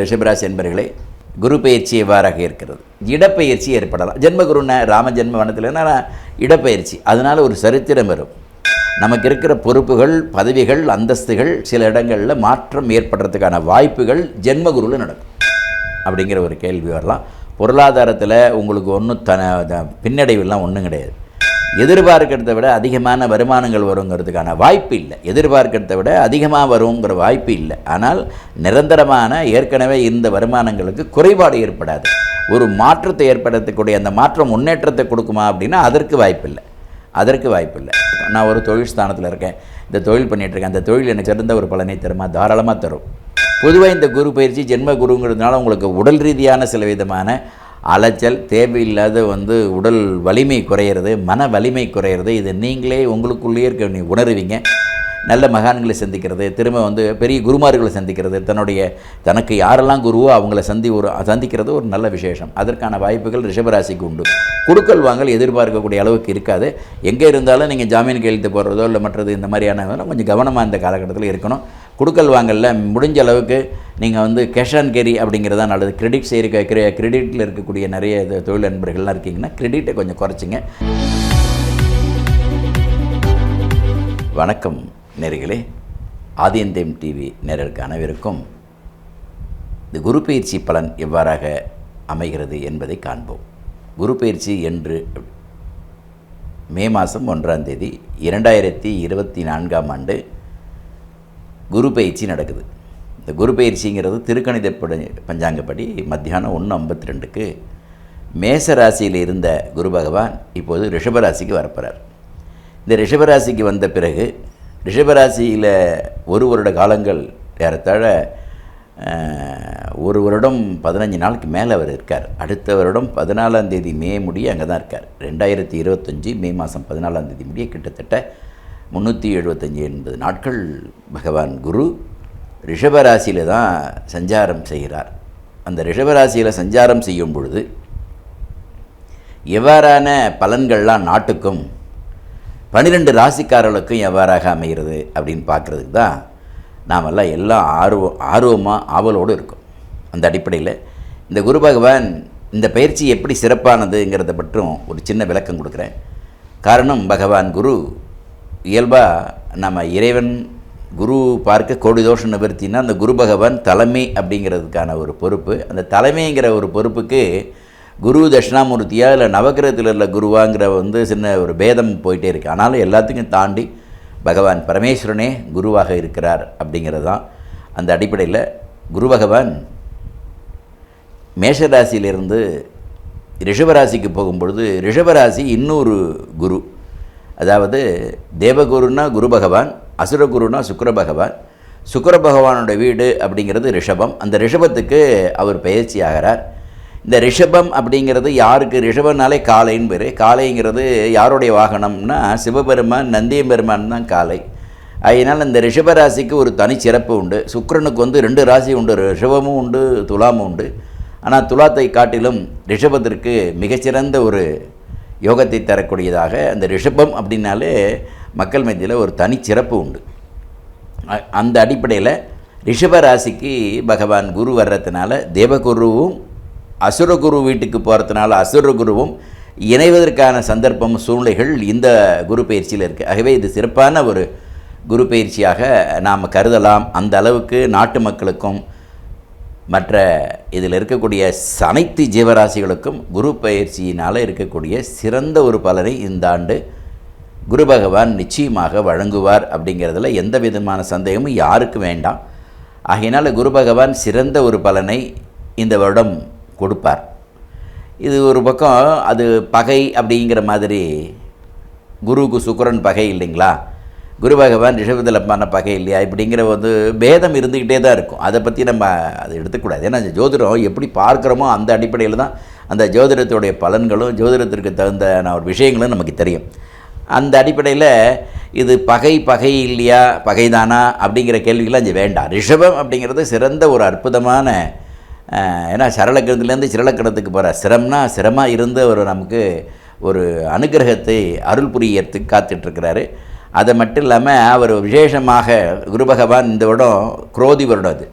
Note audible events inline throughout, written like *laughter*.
ரிஷபராசி என்பர்களே குரு பயிற்சி எவ்வாறாக இருக்கிறது? இடப்பெயர்ச்சி ஏற்படலாம். ஜென்மகுருன்னா ராம ஜென்ம வனத்தில் இடப்பெயர்ச்சி. அதனால் ஒரு சரித்திரம் வரும். நமக்கு இருக்கிற பொறுப்புகள் பதவிகள் அந்தஸ்துகள் சில இடங்களில் மாற்றம் ஏற்படுறதுக்கான வாய்ப்புகள் ஜென்மகுருவில் நடக்கும். அப்படிங்கிற ஒரு கேள்வி வரலாம். பொருளாதாரத்தில் உங்களுக்கு ஒன்றும் தன பின்னடைவுலாம் ஒன்றும் கிடையாது. எதிர்பார்க்கிறத விட அதிகமான வருமானங்கள் வருங்கிறதுக்கான வாய்ப்பு இல்லை. எதிர்பார்க்கிறத விட அதிகமாக வருங்கிற வாய்ப்பு இல்லை. ஆனால் நிரந்தரமான ஏற்கனவே இருந்த வருமானங்களுக்கு குறைபாடு ஏற்படாது. ஒரு மாற்றத்தை ஏற்படுத்தக்கூடிய அந்த மாற்றம் முன்னேற்றத்தை கொடுக்குமா அப்படின்னா அதற்கு வாய்ப்பு இல்லை. அதற்கு வாய்ப்பு இல்லை. நான் ஒரு தொழில் ஸ்தானத்தில் இருக்கேன். இந்த தொழில் பண்ணிகிட்ருக்கேன் இருக்கேன். அந்த தொழில் எனக்கு சிறந்த ஒரு பலனை தருமா? தாராளமாக தரும். பொதுவாக இந்த குரு பயிற்சி ஜென்ம குருங்கிறதுனால உங்களுக்கு உடல் ரீதியான சில விதமான அலைச்சல் தேவையில்லாத வந்து உடல் வலிமை குறையிறது மன வலிமை குறையிறது இது நீங்களே உங்களுக்குள்ளேயே இருக்க நீ உணருவீங்க. நல்ல மகான்களை சந்திக்கிறது திரும்ப வந்து பெரிய குருமார்களை சந்திக்கிறது தன்னுடைய தனக்கு யாரெல்லாம் குருவோ அவங்கள சந்தி ஒரு சந்திக்கிறது ஒரு நல்ல விசேஷம். அதற்கான வாய்ப்புகள் ரிஷபராசிக்கு உண்டு. குடுக்கல் வாங்கல் எதிர்பார்க்கக்கூடிய அளவுக்கு இருக்காது. எங்கே இருந்தாலும் நீங்கள் ஜாமீன் கையெழுத்து போடுறதோ இல்லை மற்றது இந்த மாதிரியான கொஞ்சம் கவனமாக இந்த காலகட்டத்தில் இருக்கணும். கொடுக்கல் வாங்கல முடிஞ்ச அளவுக்கு நீங்கள் வந்து கேஷ் ஆன் கேரி அப்படிங்கிறது நல்லது. கிரெடிட் செய்கிற கிரெடிட்டில் இருக்கக்கூடிய நிறைய இது தொழில் நண்பர்கள்லாம் இருக்கீங்கன்னா கிரெடிட்டை கொஞ்சம் குறைச்சிங்க. வணக்கம் நேர்களே. ஆதியந்தேம் டிவி நேரலுக்கு அனைவருக்கும் இந்த குரு பயிற்சி பலன் எவ்வாறாக அமைகிறது என்பதை காண்போம். குரு பயிற்சி என்று மே மாதம் ஒன்றாம் தேதி இரண்டாயிரத்தி இருபத்தி நான்காம் ஆண்டு குரு பயிற்சி நடக்குது. இந்த குரு பயிற்சிங்கிறது திருக்கணித பஞ்சாங்கப்படி மத்தியானம் ஒன்று ஐம்பத்தி ரெண்டுக்கு மேச ராசியில் இருந்த குரு பகவான் இப்போது ரிஷபராசிக்கு வரப்போகிறார் இந்த ரிஷபராசிக்கு வந்த பிறகு ரிஷபராசியில் ஒரு வருட காலங்கள் ஏறத்தாழ ஒரு வருடம் பதினஞ்சு நாளுக்கு மேலே அவர் இருக்கார். அடுத்த வருடம் பதினாலாம் தேதி மே முடிய அங்கே தான் இருக்கார். ரெண்டாயிரத்தி இருபத்தஞ்சி மே மாதம் பதினாலாம் தேதி முடிய கிட்டத்தட்ட முந்நூற்றி எழுபத்தஞ்சி எண்பது நாட்கள் பகவான் குரு ரிஷபராசியில் தான் சஞ்சாரம் செய்கிறார். அந்த ரிஷபராசியில் சஞ்சாரம் செய்யும் பொழுது எவ்வாறான பலன்கள்லாம் நாட்டுக்கும் பன்னிரெண்டு ராசிக்காரர்களுக்கும் எவ்வாறாக அமைகிறது அப்படின்னு பார்க்குறதுக்கு தான் நாமெல்லாம் எல்லாம் ஆர்வம் ஆர்வமாக ஆவலோடு இருக்கும். அந்த அடிப்படையில் இந்த குரு பகவான் இந்த பயிற்சி எப்படி சிறப்பானதுங்கிறத பற்றும் ஒரு சின்ன விளக்கம் கொடுக்குறேன். காரணம் பகவான் குரு இயல்பாக நம்ம இறைவன் குரு பார்க்க கோடி தோஷ நிவர்த்தினா அந்த குரு பகவான் தலைமை அப்படிங்கிறதுக்கான ஒரு பொறுப்பு. அந்த தலைமைங்கிற ஒரு பொறுப்புக்கு குரு தட்சிணாமூர்த்தியாக இல்லை நவகிரகத்தில் உள்ள குருவாங்கிற வந்து சின்ன ஒரு பேதம் போயிட்டே இருக்கு. ஆனாலும் எல்லாத்துக்கும் தாண்டி பகவான் பரமேஸ்வரனே குருவாக இருக்கிறார் அப்படிங்கிறது தான் அந்த அடிப்படையில் குரு பகவான் மேஷராசியிலிருந்து ரிஷபராசிக்கு போகும்பொழுது ரிஷபராசி இன்னொரு குரு. அதாவது தேவகுருன்னா குரு பகவான் அசுரகுருனா சுக்கர பகவான். சுக்கர பகவானோட வீடு அப்படிங்கிறது ரிஷபம். அந்த ரிஷபத்துக்கு அவர் பயிற்சி ஆகிறார் இந்த ரிஷபம் அப்படிங்கிறது யாருக்கு? ரிஷபம்னாலே காளைன்னு பேர். காளைங்கிறது யாருடைய வாகனம்னா சிவபெருமான் நந்தியபெருமான் தான் காளை. அதனால் இந்த ரிஷபராசிக்கு ஒரு தனிச்சிறப்பு உண்டு. சுக்கரனுக்கு வந்து ரெண்டு ராசி உண்டு. ரிஷபமும் உண்டு துலாமும் உண்டு. ஆனால் துலாத்தை காட்டிலும் ரிஷபத்திற்கு மிகச்சிறந்த ஒரு யோகத்தை தரக்கூடியதாக அந்த ரிஷபம் அப்படின்னாலே மக்கள் மத்தியில் ஒரு தனிச்சிறப்பு உண்டு. அந்த அடிப்படையில் ரிஷப ராசிக்கு பகவான் குரு வர்றதுனால தேவகுருவும் அசுரகுரு வீட்டுக்கு போகிறதுனால அசுரகுருவும் இணைவதற்கான சந்தர்ப்பம் சூழ்நிலைகள் இந்த குரு பயிற்சியில் இருக்குது ஆகவே இது சிறப்பான ஒரு குரு பயிற்சியாக நாம் கருதலாம். அந்த அளவுக்கு நாட்டு மக்களுக்கும் மற்ற இதில் இருக்கக்கூடிய அனைத்து ஜீவராசிகளுக்கும் குரு பயிற்சியினால் இருக்கக்கூடிய சிறந்த ஒரு பலனை இந்த ஆண்டு குரு பகவான் நிச்சயமாக வழங்குவார் அப்படிங்கிறதுல எந்த விதமான சந்தேகமும் யாருக்கும் வேண்டாம். ஆகையினால் குரு பகவான் சிறந்த ஒரு பலனை இந்த வருடம் கொடுப்பார். இது ஒரு பக்கம் அது பகை அப்படிங்கிற மாதிரி குருவுக்கு சுக்கரன் பகை இல்லைங்களா? குரு பகவான் ரிஷபதலமான பகை இல்லையா? இப்படிங்கிற வந்து பேதம் இருந்துக்கிட்டே தான் இருக்கும். அதை பற்றி நம்ம அதை எடுத்துக்கூடாது. ஏன்னா ஜோதிடம் எப்படி பார்க்குறோமோ அந்த அடிப்படையில் தான் அந்த ஜோதிடத்துடைய பலன்களும் ஜோதிடத்திற்கு தகுந்த ஒரு விஷயங்களும் நமக்கு தெரியும். அந்த அடிப்படையில் இது பகை பகை இல்லையா? பகைதானா? அப்படிங்கிற கேள்விகள்லாம் இங்கே வேண்டாம். ரிஷபம் அப்படிங்கிறது சிறந்த ஒரு அற்புதமான ஏன்னா சரளக்கிரத்துலேருந்து சிரளக்கிரத்துக்கு போகிற சிரம்னா சிரமாக இருந்து ஒரு நமக்கு ஒரு அனுகிரகத்தை அருள் புரியறதுக்கு காத்துட்ருக்கிறாரு அது மட்டும் இல்லாமல் அவர் விசேஷமாக குரு பகவான் இந்த வருடம் குரோதி வருடம் அது.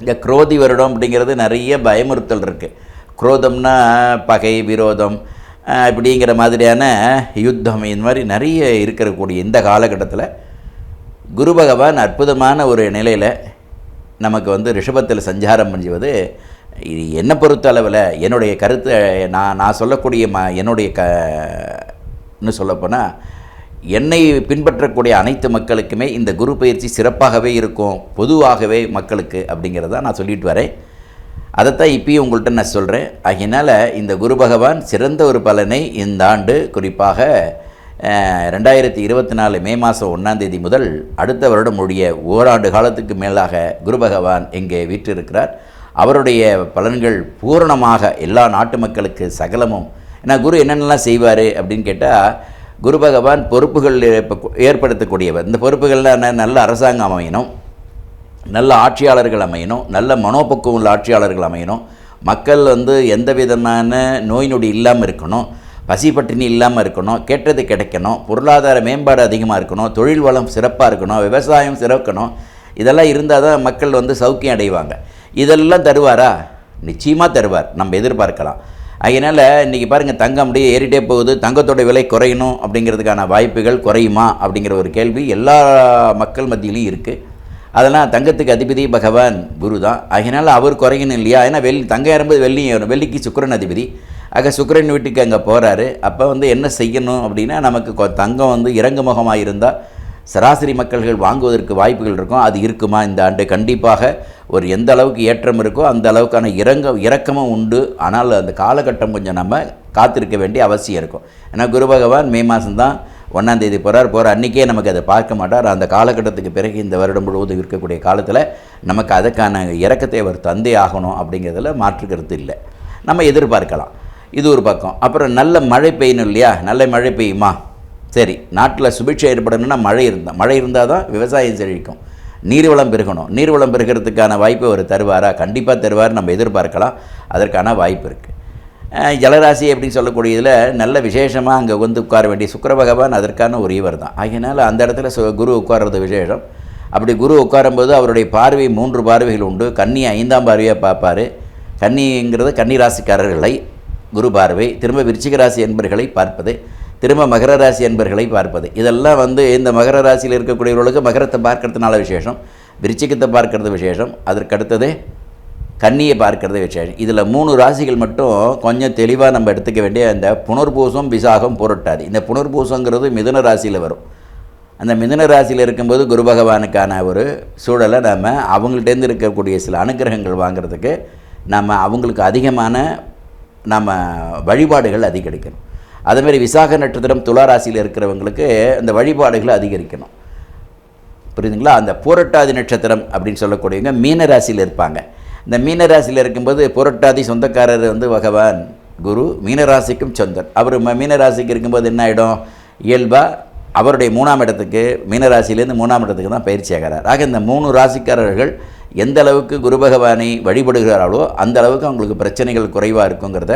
இந்த குரோதி வருடம் அப்படிங்கிறது நிறைய பயமுறுத்தல் இருக்குது குரோதம்னா பகை விரோதம் அப்படிங்கிற இப்படிங்கிற மாதிரியான யுத்தம் இந்த மாதிரி நிறைய இருக்கக்கூடிய இந்த காலகட்டத்தில் குரு பகவான் அற்புதமான ஒரு நிலையில் நமக்கு வந்து ரிஷபத்தில் சஞ்சாரம் பண்ணுவது இது என்னை பொறுத்த அளவில் என்னுடைய கருத்தை நான் நான் சொல்லக்கூடிய ம என்னுடைய க இன்னும் சொல்லப்போனால் என்னை பின்பற்றக்கூடிய அனைத்து மக்களுக்குமே இந்த குரு பயிற்சி சிறப்பாகவே இருக்கும் பொதுவாகவே மக்களுக்கு அப்படிங்கிறத நான் சொல்லிட்டு வரேன். அதைத்தான் இப்பயும் உங்கள்கிட்ட நான் சொல்கிறேன் அதனால் இந்த குரு பகவான் சிறந்த ஒரு பலனை இந்த ஆண்டு குறிப்பாக ரெண்டாயிரத்தி இருபத்தி நாலு மே மாதம் ஒன்றாந்தேதி முதல் அடுத்த வருடம் உடைய ஓராண்டு காலத்துக்கு மேலாக குரு பகவான் இங்கே வீற்றிருக்கிறார். அவருடைய பலன்கள் பூரணமாக எல்லா நாட்டு மக்களுக்கு சகலமும். ஏன்னா குரு என்னென்னலாம் செய்வார் அப்படின்னு கேட்டால் குரு பகவான் பொறுப்புகள் ஏற்படுத்தக்கூடியவர். இந்த பொறுப்புகள்லாம் என்ன? நல்ல அரசாங்கம் அமையணும். நல்ல ஆட்சியாளர்கள் அமையணும். நல்ல மனோபக்குவம் உள்ள ஆட்சியாளர்கள் அமையணும். மக்கள் வந்து எந்த விதமான நோய் நொடி இல்லாமல் இருக்கணும். பசி பட்டினி இல்லாமல் இருக்கணும். கேட்டது கிடைக்கணும். பொருளாதார மேம்பாடு அதிகமாக இருக்கணும். தொழில் வளம் சிறப்பாக இருக்கணும். விவசாயம் சிறக்கணும். இதெல்லாம் இருந்தால் தான் மக்கள் வந்து சௌக்கியம் அடைவாங்க. இதெல்லாம் தருவாரா? நிச்சயமாக தருவார். நம்ம எதிர்பார்க்கலாம். அதனால் இன்றைக்கி பாருங்கள் தங்கம் அப்படியே ஏறிட்டே போகுது. தங்கத்தோட விலை குறையணும் அப்படிங்கிறதுக்கான வாய்ப்புகள் குறையுமா அப்படிங்கிற ஒரு கேள்வி எல்லா மக்கள் மத்தியிலையும் இருக்குது அதெல்லாம் தங்கத்துக்கு அதிபதி பகவான் குரு தான். அதனால் அவர் குறையணும் இல்லையா? ஏன்னா வெள்ளி தங்கம் ஏறும்போது வெள்ளியும் ஏறும் வெள்ளிக்கு சுக்கரன் அதிபதி. ஆக சுக்கிரன் வீட்டுக்கு அங்கே போகிறாரு அப்போ வந்து என்ன செய்யணும் அப்படின்னா நமக்கு கொ- தங்கம் வந்து இறங்கு முகமாக இருந்தால் சராசரி மக்கள்கள் வாங்குவதற்கு வாய்ப்புகள் இருக்கும் அது இருக்குமா? இந்த ஆண்டு கண்டிப்பாக ஒரு எந்த அளவுக்கு ஏற்றம் இருக்கோ அந்த அளவுக்கான இறங்க இறக்கமும் உண்டு. ஆனால் அந்த காலகட்டம் கொஞ்சம் நம்ம காத்திருக்க வேண்டிய அவசியம் இருக்கும். ஏன்னா குரு பகவான் மே மாதம்தான் ஒன்றாந்தேதி போகிறார் போகிற அன்றைக்கே நமக்கு அதை பார்க்க மாட்டார். அந்த காலகட்டத்துக்கு பிறகு இந்த வருடம் முழுவதும் இருக்கக்கூடிய காலத்தில் நமக்கு அதுக்கான இறக்கத்தை அவர் தந்தே ஆகணும் அப்படிங்கிறதுல மாற்று கருத்து இல்லை. நம்ம எதிர்பார்க்கலாம். இது ஒரு பக்கம். அப்புறம் நல்ல மழை பெய்யணும் இல்லையா? நல்ல மழை பெய்யுமா? சரி நாட்டில் சுபிட்சை ஏற்படணும்னா மழை இருந்தால் மழை இருந்தால் தான் விவசாயம் செழிக்கும். நீர்வளம் பெருகணும். நீர்வளம் பெருகிறதுக்கான வாய்ப்பு அவர் தருவாரா? கண்டிப்பாக தருவார் நம்ம எதிர்பார்க்கலாம். அதற்கான வாய்ப்பு இருக்குது ஜலராசி அப்படின்னு சொல்லக்கூடியதில் நல்ல விசேஷமாக அங்கே வந்து உட்கார வேண்டிய சுக்கர பகவான் அதற்கான ஒரு இவர் தான். ஆகையினால அந்த இடத்துல சு குரு உட்கார்றது விசேஷம். அப்படி குரு உட்காரும்போது அவருடைய பார்வை மூன்று பார்வைகள் உண்டு. கன்னி ஐந்தாம் பார்வையாக பார்ப்பார். கன்னிங்கிறது கன்னி ராசிக்காரர்களை குரு பார்வை. திரும்ப விருச்சிக ராசி என்பர்களை பார்ப்பது. திரும்ப மகர ராசி என்பர்களை பார்ப்பது. இதெல்லாம் வந்து இந்த மகர ராசியில் இருக்கக்கூடியவர்களுக்கு மகரத்தை பார்க்கறதுனால விசேஷம். விருச்சிக்கத்தை பார்க்கறது விசேஷம். அதற்கடுத்தது கன்னியை பார்க்கறது விசேஷம். இதில் மூணு ராசிகள் மட்டும் கொஞ்சம் தெளிவாக நம்ம எடுத்துக்க வேண்டிய இந்த புனர்பூசம் விசாகம் புரட்டாது. இந்த புனர்பூசங்கிறது மிதுன ராசியில் வரும். அந்த மிதுன ராசியில் இருக்கும்போது குரு பகவானுக்கான ஒரு சூழலை நம்ம அவங்கள்ட்டேருந்து இருக்கக்கூடிய சில அனுக்கிரகங்கள் வாங்குறதுக்கு நம்ம அவங்களுக்கு அதிகமான நம்ம வழிபாடுகள் அதிகரிக்கணும். அதேமாரி விசாக நட்சத்திரம் துலா ராசியில் இருக்கிறவங்களுக்கு அந்த வழிபாடுகளை அதிகரிக்கணும். புரியுதுங்களா? அந்த பூரட்டாதி நட்சத்திரம் அப்படின்னு சொல்லக்கூடியவங்க மீனராசியில் இருப்பாங்க. இந்த மீனராசியில் இருக்கும்போது புரட்டாதி சொந்தக்காரர் வந்து பகவான் குரு மீனராசிக்கும் சொந்தன் அவர் மீனராசிக்கு இருக்கும்போது என்ன ஆகிடும் இயல்பாக அவருடைய மூணாம் இடத்துக்கு மீனராசிலேருந்து மூணாம் இடத்துக்கு தான் பயிற்சி ஆகிறார். ஆக இந்த மூணு ராசிக்காரர்கள் எந்த அளவுக்கு குரு பகவானை வழிபடுகிறார்களோ அந்த அளவுக்கு அவங்களுக்கு பிரச்சனைகள் குறைவாக இருக்குங்கிறத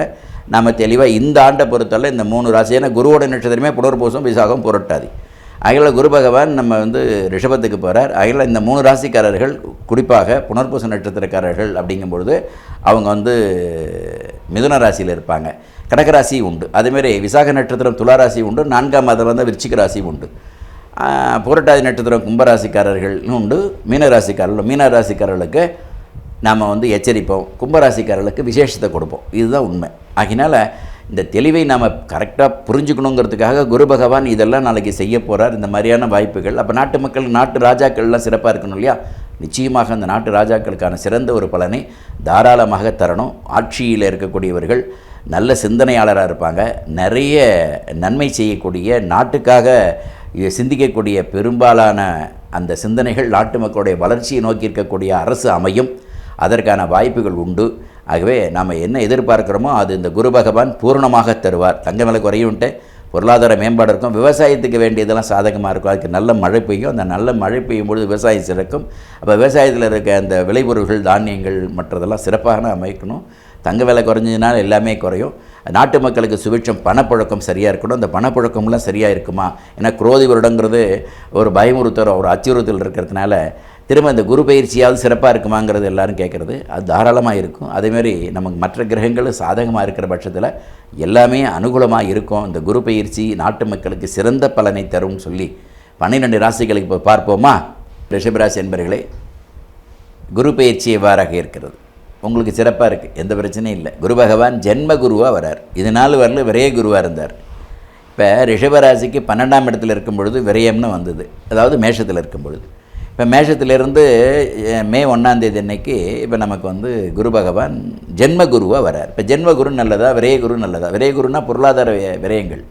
நாம் தெளிவாக இந்த ஆண்டை பொறுத்தவரை இந்த மூணு ராசி ஏன்னா குருவோட நட்சத்திரமே புனர்பூசம் விசாகம் புரட்டாதி. அகில குரு பகவான் நம்ம வந்து ரிஷபத்துக்கு போகிறார் அகில இந்த மூணு ராசிக்காரர்கள் குறிப்பாக புனர்பூச நட்சத்திரக்காரர்கள் அப்படிங்கும்பொழுது அவங்க வந்து மிதுன ராசியில் இருப்பாங்க. கடகராசி உண்டு. அதேமாரி விசாக நட்சத்திரம் துளாராசி உண்டு. நான்காம் மாதம் வந்து விருச்சிக ராசி உண்டு. புரட்டாதி நட்சத்திரம் கும்பராசிக்காரர்கள் உண்டு. மீனராசிக்காரர்கள் மீனராசிக்காரர்களுக்கு நாம் வந்து எச்சரிப்போம். கும்பராசிக்காரர்களுக்கு விசேஷத்தை கொடுப்போம். இதுதான் உண்மை. ஆகினால் இந்த தெளிவை நாம் கரெக்டாக புரிஞ்சுக்கணுங்கிறதுக்காக குரு பகவான் இதெல்லாம் நாளைக்கு செய்ய போகிறார் இந்த மாதிரியான வாய்ப்புகள். அப்போ நாட்டு மக்கள் நாட்டு ராஜாக்கள்லாம் சிறப்பாக இருக்கணும் இல்லையா? நிச்சயமாக அந்த நாட்டு ராஜாக்களுக்கான சிறந்த ஒரு பலனை தாராளமாக தரணும். ஆட்சியில் இருக்கக்கூடியவர்கள் நல்ல சிந்தனையாளராக இருப்பாங்க. நிறைய நன்மை செய்யக்கூடிய நாட்டுக்காக சிந்திக்கக்கூடிய பெரும்பாலான அந்த சிந்தனைகள் நாட்டு மக்களுடைய வளர்ச்சியை நோக்கி இருக்கக்கூடிய அரசு அமையும். அதற்கான வாய்ப்புகள் உண்டு. ஆகவே நாம் என்ன எதிர்பார்க்குறோமோ அது இந்த குரு பகவான் பூரணமாக தருவார். தங்க விலை குறையும்ட்டு பொருளாதார மேம்பாடு இருக்கும் விவசாயத்துக்கு வேண்டியதெல்லாம் சாதகமாக இருக்கும். அதுக்கு நல்ல மழை பெய்யும். அந்த நல்ல மழை பெய்யும் பொழுது விவசாயம் சிறக்கும். அப்போ விவசாயத்தில் இருக்க அந்த விளைபொருள்கள் தானியங்கள் மற்றதெல்லாம் சிறப்பாக அமைக்கணும். தங்க விலை குறைஞ்சதுனால எல்லாமே குறையும். நாட்டு மக்களுக்கு சுபிட்சம் பணப்புழக்கம் சரியாக இருக்கணும். அந்த பணப்புழக்கம்லாம் சரியாக இருக்குமா? ஏன்னா குரோதி வருடங்கிறது ஒரு பயமுறுத்தல் ஒரு அச்சுறுத்தல் இருக்கிறதுனால திரும்ப இந்த குரு பயிற்சியாவது சிறப்பாக இருக்குமாங்கிறது எல்லாரும் கேட்குறது. அது தாராளமாக இருக்கும். அதேமாதிரி நமக்கு மற்ற கிரகங்களும் சாதகமாக இருக்கிற பட்சத்தில் எல்லாமே அனுகூலமாக இருக்கும். இந்த குரு பயிற்சி நாட்டு மக்களுக்கு சிறந்த பலனை தரும்னு சொல்லி பன்னிரெண்டு ராசிகளுக்கு இப்போ பார்ப்போமா? ரிஷபராசி என்பர்களே குரு பயிற்சி எவ்வாறாக இருக்கிறது? உங்களுக்கு சிறப்பாக இருக்குது எந்த பிரச்சனையும் இல்லை. குரு பகவான் ஜென்ம குருவாக வரார். இது நாள் வரல விரைய குருவாக இருந்தார். இப்போ ரிஷபராசிக்கு பன்னெண்டாம் இடத்துல இருக்கும் பொழுது விரயம்னு வந்தது. அதாவது மேஷத்தில் இருக்கும் பொழுது இப்போ மேஷத்திலிருந்து மே ஒன்றாந்தேதி அன்னைக்கு இப்போ நமக்கு வந்து குரு பகவான் ஜென்ம குருவாக வரார் இப்போ ஜென்ம குரு நல்லதா விரய குரு நல்லதா? விரயகுருன்னா பொருளாதார விரயங்கள்.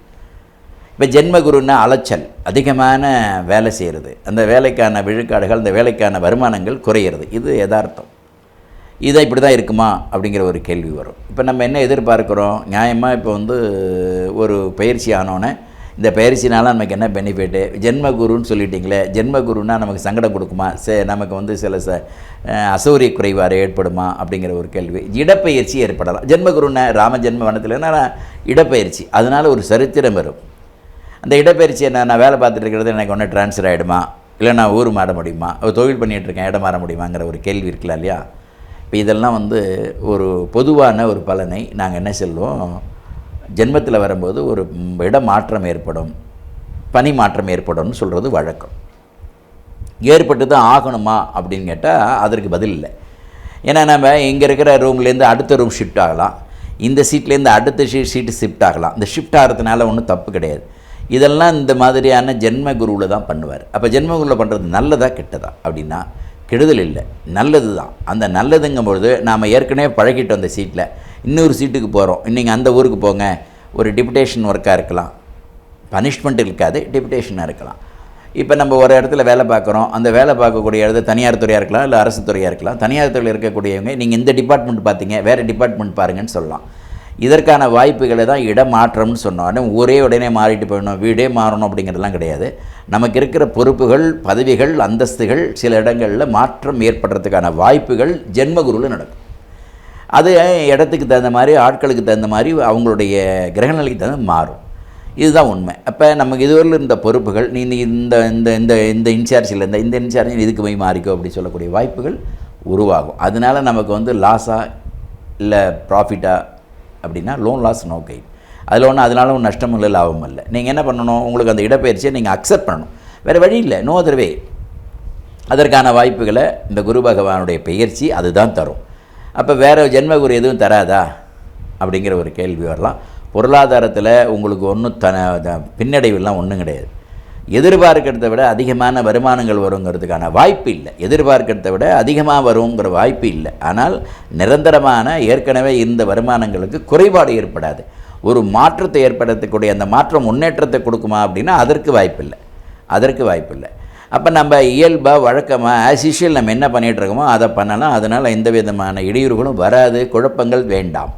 இப்போ ஜென்மகுருன்னா அலைச்சல் அதிகமான வேலை செய்கிறது அந்த வேலைக்கான விழுக்காடுகள் அந்த வேலைக்கான வருமானங்கள் குறையிறது. இது யதார்த்தம். இது இப்படி தான் இருக்குமா? அப்படிங்கிற ஒரு கேள்வி வரும். இப்போ நம்ம என்ன எதிர்பார்க்குறோம்? நியாயமாக இப்போ வந்து ஒரு பயிற்சி ஆனோன்னே இந்த பயிற்சினால நமக்கு என்ன பெனிஃபிட்டு ஜென்மகுருன்னு சொல்லிட்டீங்களே ஜென்மகுருன்னா நமக்கு சங்கடம் கொடுக்குமா? சே நமக்கு வந்து சில ச அசௌரிய குறைபாடு ஏற்படுமா? அப்படிங்கிற ஒரு கேள்வி. இடப்பெயர்ச்சி ஏற்படலாம். ஜென்மகுருன்னா ராம ஜென்ம வனத்தில் இடப்பெயர்ச்சி. அதனால் ஒரு சரித்திரம் வரும். அந்த இடப்பெயர்ச்சி என்ன நான் வேலை பார்த்துட்டு இருக்கிறது எனக்கு ஒன்று ட்ரான்ஸ்ஃபர் ஆகிடுமா இல்லை நான் ஊர் மாற முடியுமா? தொழில் பண்ணிகிட்ருக்கேன் இடம் மாற முடியுமாங்கிற ஒரு கேள்வி இருக்குல்ல இல்லையா? இப்போ இதெல்லாம் வந்து ஒரு பொதுவான ஒரு பலனை நாங்கள் என்ன சொல்லுவோம்? ஜென்மத்தில் வரும்போது ஒரு ம், இட மாற்றம் ஏற்படும் பனி மாற்றம் ஏற்படும்னு சொல்கிறது வழக்கம். ஏற்பட்டு தான் ஆகணுமா அப்படின்னு கேட்டால் அதற்கு பதில் இல்லை. ஏன்னா நம்ம இங்கே இருக்கிற ரூம்லேருந்து அடுத்த ரூம் ஷிஃப்ட் ஆகலாம். இந்த சீட்லேருந்து அடுத்த ஷீ சீட்டு ஷிஃப்ட் ஆகலாம். இந்த ஷிஃப்ட் ஆகிறதுனால ஒன்றும் தப்பு கிடையாது. இதெல்லாம் இந்த மாதிரியான ஜென்ம குருவில் தான் பண்ணுவார். அப்போ ஜென்ம குருவில் பண்ணுறது நல்லதா கெட்டதா அப்படின்னா கெடுதல் இல்லை. நல்லது தான் அந்த நல்லதுங்கும்பொழுது நாம் ஏற்கனவே பழகிட்டோம் அந்த சீட்டில் இன்னொரு சீட்டுக்கு போகிறோம் இன்றைக்கி அந்த ஊருக்கு போங்க. ஒரு டிபுடேஷன் ஒர்க்காக இருக்கலாம். பனிஷ்மெண்ட் இருக்காது டிபுடேஷனாக இருக்கலாம். இப்போ நம்ம ஒரு இடத்துல வேலை பார்க்குறோம். அந்த வேலை பார்க்கக்கூடிய இடத்துல தனியார் துறையாக இருக்கலாம் இல்லை அரசு துறையாக இருக்கலாம். தனியார் துறையில் இருக்கக்கூடியவங்க நீங்கள் இந்த டிபார்ட்மெண்ட் பார்த்தீங்க வேறு டிபார்ட்மெண்ட் பாருங்கன்னு சொல்லலாம். இதற்கான வாய்ப்புகளை தான் இடமாற்றம்னு சொன்னோம். ஒரே உடனே மாறிட்டு போயிடணும் வீடே மாறணும் அப்படிங்கிறதெல்லாம் கிடையாது. நமக்கு இருக்கிற பொறுப்புகள் பதவிகள் அந்தஸ்துகள் சில இடங்களில் மாற்றம் ஏற்படுறதுக்கான வாய்ப்புகள் ஜென்மகுருவில் நடக்கும். அது இடத்துக்கு தகுந்த மாதிரி ஆட்களுக்கு தகுந்த மாதிரி அவங்களுடைய கிரகநிலைக்கு தகுந்த மாறும். இதுதான் உண்மை. அப்போ நமக்கு இதுவரையில் இருந்த பொறுப்புகள் நீ இந்த இந்த இந்த இந்த இன்சார்ஜில் இந்த இந்த இன்சார்ஜ் இதுக்கு போய் மாறிக்கோ அப்படி சொல்லக்கூடிய வாய்ப்புகள் உருவாகும். அதனால நமக்கு வந்து லாஸா இல்லை ப்ராஃபிட்டாக அப்படின்னா லோன் லாஸ் நோ கை அதில் ஒன்றும் அதனால ஒன்றும் நஷ்டமும் இல்லை லாபம் இல்லை. நீங்கள் என்ன பண்ணணும்? உங்களுக்கு அந்த இடப்பெயர்ச்சியை நீங்கள் அக்செப்ட் பண்ணணும். வேறு வழி இல்லை. நோ அதர் வே அதற்கான வாய்ப்புகளை இந்த குரு பகவானுடைய பெயர்ச்சி அதுதான் தரும். அப்போ வேறு ஜென்மகுரு எதுவும் தராதா? அப்படிங்கிற ஒரு கேள்வி வரலாம். பொருளாதாரத்தில் உங்களுக்கு ஒன்றும் தன பின்னடைவுலாம் ஒன்றும் கிடையாது. எதிர்பார்க்கிறத விட அதிகமான வருமானங்கள் வருங்கிறதுக்கான வாய்ப்பு இல்லை. எதிர்பார்க்கிறத விட அதிகமாக வருங்கிற வாய்ப்பு இல்லை. ஆனால் நிரந்தரமான ஏற்கனவே இருந்த வருமானங்களுக்கு குறைபாடு ஏற்படாது. ஒரு மாற்றத்தை ஏற்படுத்தக்கூடிய அந்த மாற்றம் முன்னேற்றத்தை கொடுக்குமா அப்படின்னா அதற்கு வாய்ப்பில்லை. அதற்கு வாய்ப்பில்லை. அப்போ நம்ம இயல்பாக வழக்கமாக ஆஸ் யூஷுவல் நம்ம என்ன பண்ணிகிட்ருக்கோமோ அதை பண்ணலாம். அதனால் எந்த விதமான இடையூறுகளும் வராது. குழப்பங்கள் வேண்டாம்.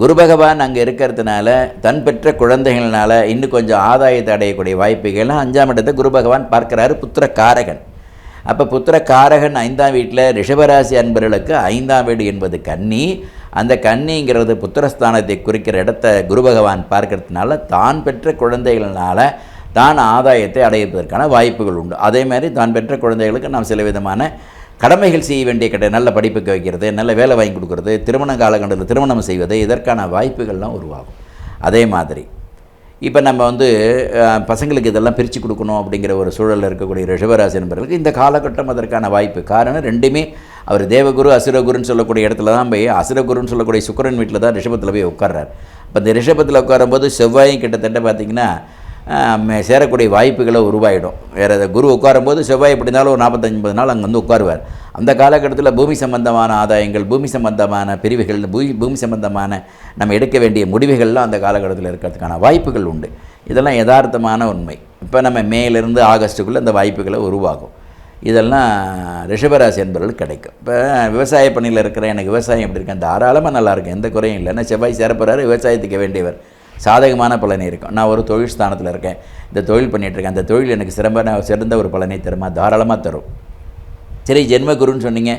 குரு பகவான் அங்கே இருக்கிறதுனால தன் பெற்ற குழந்தைகள்னால இன்னும் கொஞ்சம் ஆதாயத்தை அடையக்கூடிய வாய்ப்புகள்லாம் அஞ்சாம் இடத்தை குரு பகவான் பார்க்குறாரு புத்திர காரகன் அப்போ புத்திர காரகன் ஐந்தாம் வீட்டில் ரிஷபராசி அன்பர்களுக்கு ஐந்தாம் வீடு என்பது கன்னி. அந்த கன்னிங்கிறது புத்திரஸ்தானத்தை குறிக்கிற இடத்த குரு பகவான் பார்க்கறதுனால தான் பெற்ற குழந்தைகள்னால தான் ஆதாயத்தை அடைவதற்கான வாய்ப்புகள் உண்டு. அதே மாதிரி தான் பெற்ற குழந்தைகளுக்கு நாம் சில விதமான கடமைகள் செய்ய வேண்டிய கிடையாது நல்ல படிப்புக்கு வைக்கிறது நல்ல வேலை வாங்கி கொடுக்கறது திருமண காலகட்டத்தில் திருமணம் செய்வது இதற்கான வாய்ப்புகள்லாம் உருவாகும். அதே மாதிரி இப்போ நம்ம வந்து பசங்களுக்கு இதெல்லாம் பிரித்து கொடுக்கணும் அப்படிங்கிற ஒரு சூழலில் இருக்கக்கூடிய ரிஷபராசி நண்பர்களுக்கு இந்த காலகட்டம் அதற்கான வாய்ப்பு. காரணம் ரெண்டுமே அவர் தேவகுரு அசுரகுருன்னு சொல்லக்கூடிய இடத்துல தான் போய் அசுரகுருன்னு சொல்லக்கூடிய சுக்கிரன் வீட்டில் தான் ரிஷபத்தில் போய் உட்கார்றார். இப்போ இந்த ரிஷபத்தில் உட்காரும்போது செவ்வாயும் கிட்டத்தட்ட பார்த்திங்கன்னா சேரக்கூடிய வாய்ப்புகளை உருவாயிடும். வேறு குரு உட்காரும்போது செவ்வாய் எப்படி இருந்தாலும் ஒரு நாற்பத்தஞ்சு நாள் அங்கே வந்து உட்காருவார். அந்த காலகட்டத்தில் பூமி சம்பந்தமான ஆதாயங்கள் பூமி சம்பந்தமான பிரிவுகள் பூமி பூமி சம்பந்தமான நம்ம எடுக்க வேண்டிய முடிவுகள்லாம் அந்த காலகட்டத்தில் இருக்கிறதுக்கான வாய்ப்புகள் உண்டு. இதெல்லாம் யதார்த்தமான உண்மை. இப்போ நம்ம மேலேருந்து ஆகஸ்ட்டுக்குள்ளே அந்த வாய்ப்புகளை உருவாகும். இதெல்லாம் ரிஷபராசி என்பவர்கள் கிடைக்கும். இப்போ விவசாய பணியில் இருக்கிற எனக்கு விவசாயம் எப்படி இருக்கேன் தாராளமாக நல்லாயிருக்கும் எந்த குறையும் இல்லை. ஏன்னா செவ்வாய் சேரப்போகிறாரு விவசாயத்துக்கு வேண்டியவர். சாதகமான பலனை இருக்கும். நான் ஒரு தொழில் ஸ்தானத்தில் இருக்கேன். இந்த தொழில் பண்ணிகிட்ருக்கேன் அந்த தொழில் எனக்கு சிறந்த சிறந்த ஒரு பலனை தருமா? தாராளமாக தரும். சரி ஜென்மகுருன்னு சொன்னீங்க.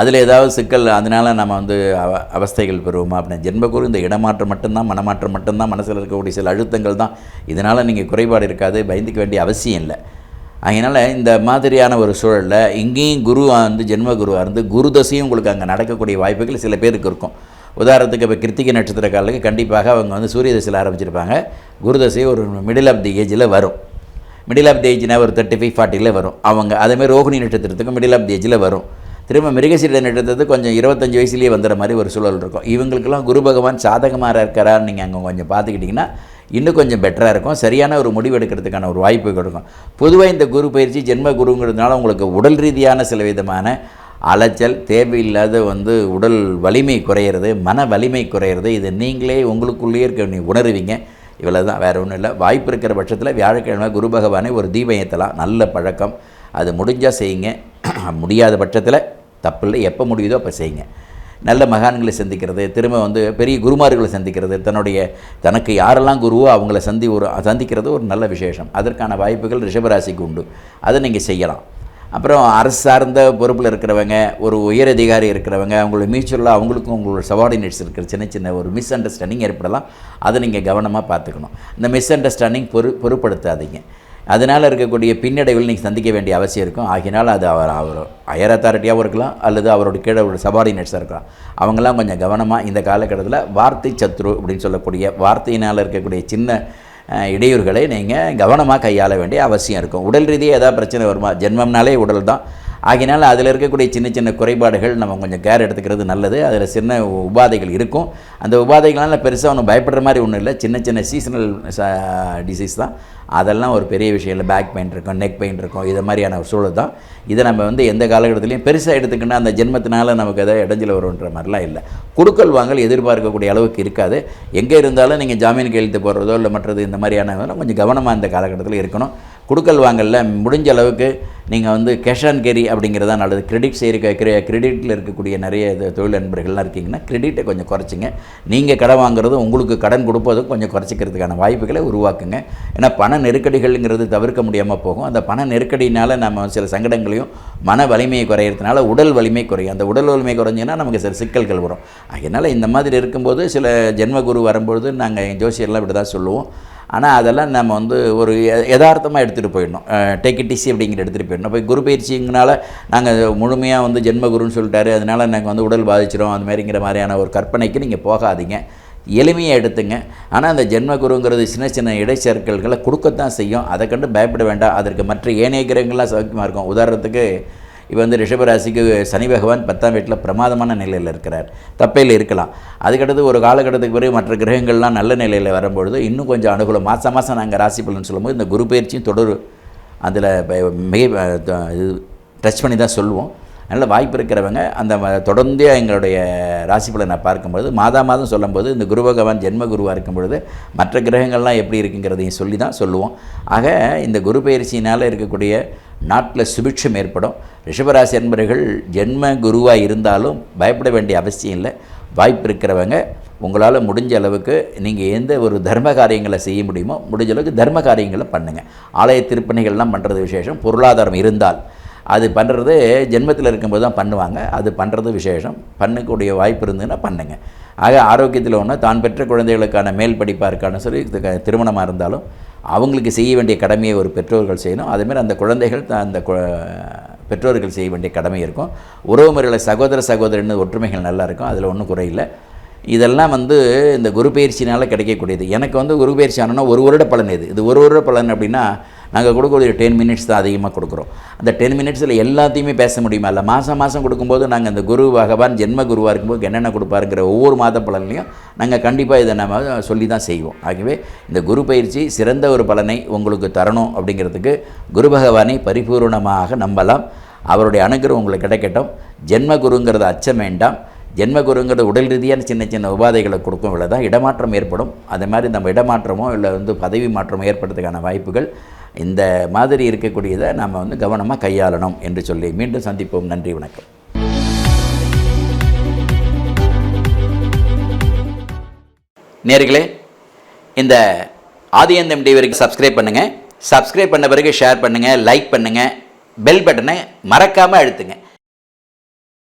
அதில் ஏதாவது சிக்கல் அதனால் நம்ம வந்து அவ அவஸ்தைகள் பெறுவோமா? அப்படின்னா ஜென்மகுரு இந்த இடமாற்றம் மட்டும்தான் மனமாற்றம் மட்டும்தான் மனசில் இருக்கக்கூடிய சில அழுத்தங்கள் தான். இதனால் நீங்கள் குறைபாடு இருக்காது பயந்துக்க வேண்டிய அவசியம் இல்லை. அதனால் இந்த மாதிரியான ஒரு சூழலில் இங்கேயும் குருவாக இருந்து ஜென்ம குருவாக இருந்து குரு தசையும் உங்களுக்கு அங்கே நடக்கக்கூடிய வாய்ப்புகள் சில பேருக்கு இருக்கும். உதாரணத்துக்கு இப்போ கிருத்திகை நட்சத்திரக்காரர்களுக்கு கண்டிப்பாக அவங்க வந்து சூரிய தசையில் ஆரம்பிச்சிருப்பாங்க. குருதசை ஒரு மிடில் ஆஃப் தி ஏஜில் வரும். மிடில் ஆஃப் தி ஏஜ்னா ஒரு தேர்ட்டி ஃபைவ் ஃபார்ட்டியில் வரும். அவங்க அதேமாதிரி ரோகிணி நட்சத்திரத்துக்கும் மிடில் ஆஃப் தி ஏஜில் வரும். திரும்ப மிருகசீட நட்சத்திரத்துக்கு கொஞ்சம் இருபத்தஞ்சு வயசுலேயே வந்துற மாதிரி ஒரு சூழல் இருக்கும். இவங்களுக்கெல்லாம் குரு பகவான் சாதகமாக இருக்கிறான்னு நீங்கள் அங்கே கொஞ்சம் பார்த்துக்கிட்டிங்கன்னா இன்னும் கொஞ்சம் பெட்டராக இருக்கும். சரியான ஒரு முடிவு எடுக்கிறதுக்கான ஒரு வாய்ப்பு கொடுக்கும். பொதுவாக இந்த குரு பயிற்சி ஜென்ம குருங்கிறதுனால உங்களுக்கு உடல் ரீதியான சில விதமான அலைச்சல் தேவையில்லாத வந்து உடல் வலிமை குறையிறது மன வலிமை குறையிறது இது நீங்களே உங்களுக்குள்ளேயே இருக்க நீ உணருவீங்க. இவ்வளோ தான் வேறு ஒன்றும் இல்லை. வாய்ப்பு இருக்கிற பட்சத்தில் வியாழக்கிழமை குரு பகவானை ஒரு தீபம் ஏற்றலாம் நல்ல பழக்கம். அது முடிஞ்சால் செய்யுங்க. *clears throat* முடியாத பட்சத்தில் தப்பில்லை எப்போ முடியுதோ அப்போ செய்யுங்க. நல்ல மகான்களை சந்திக்கிறது திரும்ப வந்து பெரிய குருமார்களை சந்திக்கிறது தன்னுடைய தனக்கு யாரெல்லாம் குருவோ அவங்கள சந்தி ஒரு சந்திக்கிறது ஒரு நல்ல விசேஷம். அதற்கான வாய்ப்புகள் ரிஷபராசிக்கு உண்டு. அதை நீங்கள் செய்யலாம். அப்புறம் அரசு சார்ந்த பொறுப்பில் இருக்கிறவங்க ஒரு உயர் அதிகாரி இருக்கிறவங்க அவங்களோட மியூச்சுவலாக அவங்களுக்கும் உங்களோட சபார்டினேட்ஸ் இருக்கிற சின்ன சின்ன ஒரு மிஸ் அண்டர்ஸ்டாண்டிங் ஏற்படலாம். அதை நீங்கள் கவனமாக பார்த்துக்கணும். இந்த மிஸ் அண்டர்ஸ்டாண்டிங் பொறு பொருட்படுத்தாதீங்க. அதனால் இருக்கக்கூடிய பின்னடைவில் நீங்கள் சந்திக்க வேண்டிய அவசியம் இருக்கும். ஆகினால் அது அவர் அவர் ஹையர் அத்தாரிட்டியாகவும் இருக்கலாம் அல்லது அவரோட கீழே ஒரு சபார்டினேட்ஸாக இருக்கலாம். அவங்கெல்லாம் கொஞ்சம் கவனமாக இந்த காலகட்டத்தில் வார்த்தை சத்ரு அப்படின்னு சொல்லக்கூடிய வார்த்தையினால் இருக்கக்கூடிய சின்ன இடையூறுகளை நீங்கள் கவனமாக கையாள வேண்டிய அவசியம் இருக்கும். உடல் ரீதியாக ஏதாவது பிரச்சனை வருமா? ஜென்மம்னாலே உடல் தான். ஆகினால் அதில் இருக்கக்கூடிய சின்ன சின்ன குறைபாடுகள் நம்ம கொஞ்சம் கேர் எடுத்துக்கிறது நல்லது. அதில் சின்ன உபாதைகள் இருக்கும். அந்த உபாதைகளால் பெருசாக ஒன்றும் பயப்படுற மாதிரி ஒன்றும் இல்லை. சின்ன சின்ன சீசனல் டிசீஸ் தான். அதெல்லாம் ஒரு பெரிய விஷயம் இல்லை. பேக் பெயின் இருக்கும் நெக் பெயின் இருக்கும் இது மாதிரியான ஒரு சூழல் தான். இதை நம்ம வந்து எந்த காலகட்டத்திலையும் பெருசாக எடுத்துக்கினா அந்த ஜென்மத்தினால நமக்கு எதாவது இடைஞ்சல் வரும்ன்ற மாதிரிலாம் இல்லை. குடுக்கல் வாங்கல் எதிர்பார்க்கக்கூடிய அளவுக்கு இருக்காது. எங்கே இருந்தாலும் நீங்கள் ஜாமீன் கையெழுத்து போடுறதோ இல்லை மற்றது இந்த மாதிரியான கொஞ்சம் கவனமாக இந்த காலகட்டத்தில் இருக்கணும். குடுக்கல் வாங்கலில் முடிஞ்ச அளவுக்கு நீங்கள் வந்து கேஷ் ஆன் கேரி அப்படிங்கிறது தான் நல்லது கிரெடிட் செய்கிற கிரெடிட்டில் இருக்கக்கூடிய நிறைய இது தொழில் நண்பர்கள்லாம் இருக்கீங்கன்னா கிரெடிட்டை கொஞ்சம் குறைச்சிங்க. நீங்கள் கடன் வாங்குறதும் உங்களுக்கு கடன் கொடுப்பதும் கொஞ்சம் குறைச்சிக்கிறதுக்கான வாய்ப்புகளை உருவாக்குங்க. ஏன்னா பண நெருக்கடிகள்ங்கிறது தவிர்க்க முடியாமல் போகும். அந்த பண நெருக்கடினால் நம்ம சில சங்கடங்களையும் மன வலிமையை குறையிறதுனால உடல் வலிமை குறையும். அந்த உடல் வலிமை குறைஞ்சிங்கன்னா நமக்கு சில சிக்கல்கள் வரும். அதனால் இந்த மாதிரி இருக்கும்போது சில ஜென்மகுரு வரும்பொழுது நாங்கள் ஜோசியர்லாம் இப்படி தான் சொல்லுவோம். ஆனால் அதெல்லாம் நம்ம வந்து ஒரு யதார்த்தமாக எடுத்துகிட்டு போயிடணும். டேக் இட் அப்படிங்கிற எடுத்துகிட்டு போயிடணும். இப்போ குரு பயிற்சிங்கனால நாங்கள் முழுமையாக வந்து ஜென்மகுருன்னு சொல்லிட்டாரு. அதனால் நாங்கள் வந்து உடல் பாதிச்சிரும் அது மாதிரிங்கிற மாதிரியான ஒரு கற்பனைக்கு நீங்கள் போகாதீங்க. எளிமையாக எடுத்துங்க. ஆனால் அந்த ஜென்மகுருங்கிறது சின்ன சின்ன இடைச்சேர்க்கல்களை கொடுக்கத்தான் செய்யும். அதை கண்டு பயப்பட வேண்டாம். அதற்கு மற்ற ஏனைய கிரகங்கள்லாம் சௌக்கியமாக இருக்கும். உதாரணத்துக்கு இப்போ வந்து ரிஷபராசிக்கு சனி பகவான் பத்தாம் வீட்டில் பிரமாதமான நிலையில் இருக்கிறார். தப்பையில் இருக்கலாம். அதுக்கடுத்து ஒரு காலகட்டத்துக்கு பிறகு மற்ற கிரகங்கள்லாம் நல்ல நிலையில் வரும்பொழுது இன்னும் கொஞ்சம் அனுகூலம். மாதம் மாதம் நாங்கள் ராசி பலன் சொல்லும்போது இந்த குரு பயிற்சியும் தொடர். அதில் மிக இது டச் பண்ணி தான் சொல்லுவோம் அதனால் வாய்ப்பு இருக்கிறவங்க அந்த தொடர்ந்தே தொடர்ந்து எங்களுடைய ராசி பலனை பார்க்கும்பொழுது மாதா மாதம் சொல்லும்போது இந்த குரு பகவான் ஜென்ம குருவாக இருக்கும் பொழுது மற்ற கிரகங்கள்லாம் எப்படி இருக்குங்கிறதையும் சொல்லி தான் சொல்லுவோம். ஆக இந்த குரு பயிற்சியினால் இருக்கக்கூடிய நாட்டில் சுபிட்சம் ஏற்படும். ரிஷபராசி என்பவர்கள் ஜென்ம குருவாக இருந்தாலும் பயப்பட வேண்டிய அவசியம் இல்லை. வாய்ப்பு இருக்கிறவங்க உங்களால் முடிஞ்ச அளவுக்கு நீங்கள் எந்த ஒரு தர்ம காரியங்களை செய்ய முடியுமோ முடிஞ்ச அளவுக்கு தர்ம காரியங்களை பண்ணுங்கள் ஆலய திருப்பணிகள்லாம் பண்ணுறது விசேஷம். பொருளாதாரம் இருந்தால் அது பண்ணுறது ஜென்மத்தில் இருக்கும்போது தான் பண்ணுவாங்க. அது பண்ணுறது விசேஷம். பண்ணக்கூடிய வாய்ப்பு இருந்ததுன்னா பண்ணுங்கள் ஆக ஆரோக்கியத்தில் ஒன்று தான் பெற்ற குழந்தைகளுக்கான மேல் படிப்பாக இருக்கான சொல்லி திருமணமாக இருந்தாலும் அவங்களுக்கு செய்ய வேண்டிய கடமையை ஒரு பெற்றோர்கள் செய்யணும். அதேமாதிரி அந்த குழந்தைகள் அந்த பெற்றோர்கள் செய்ய வேண்டிய கடமை இருக்கும். உறவு முறையில் சகோதர சகோதரன்னு ஒற்றுமைகள் நல்லா இருக்கும். அதில் ஒன்றும் குறையில்லை இதெல்லாம் வந்து இந்த குரு பயிற்சினால் கிடைக்கக்கூடியது. எனக்கு வந்து குரு பயிற்சி ஆனோன்னா ஒரு வருட பலன் இது இது ஒரு வருட பலன் அப்படின்னா நாங்கள் கொடுக்கக்கூடிய டென் மினிட்ஸ் தான் அதிகமாக கொடுக்குறோம். அந்த டென் மினிட்ஸில் எல்லாத்தையுமே பேச முடியுமா இல்லை? மாதம் மாதம் கொடுக்கும்போது நாங்கள் அந்த குரு பகவான் ஜென்ம குருவாக இருக்கும்போது என்னென்ன கொடுப்பாருங்கிற ஒவ்வொரு மாத பலன்லையும் நாங்கள் கண்டிப்பாக இதை நம்ம சொல்லி தான் செய்வோம். ஆகவே இந்த குரு பயிற்சி சிறந்த ஒரு பலனை உங்களுக்கு தரணும் அப்படிங்கிறதுக்கு குரு பகவானை பரிபூர்ணமாக நம்பலாம். அவருடைய அனுகிரகம் உங்களுக்கு கிடைக்கட்டும். ஜென்ம குருங்கிறது அச்சம் வேண்டாம். ஜென்ம குருங்கிறது உடல் ரீதியான சின்ன சின்ன உபாதைகளை கொடுக்கும் இவ்வளோ தான் இடமாற்றம் ஏற்படும். அதே மாதிரி நம்ம இடமாற்றமோ இல்லை வந்து பதவி மாற்றமோ ஏற்படுறதுக்கான வாய்ப்புகள் இந்த மாதிரி இருக்கக்கூடியதை நாம் வந்து கவனமாக கையாளணும் என்று சொல்லி மீண்டும் சந்திப்போம். நன்றி வணக்கம். நேர்களே இந்த ஆதியந்தம் டிவிக்கு சப்ஸ்கிரைப் பண்ணுங்கள் சப்ஸ்கிரைப் பண்ண பிறகு ஷேர் பண்ணுங்கள் லைக் பண்ணுங்கள் பெல் பட்டனை மறக்காமல் அழுத்துங்க.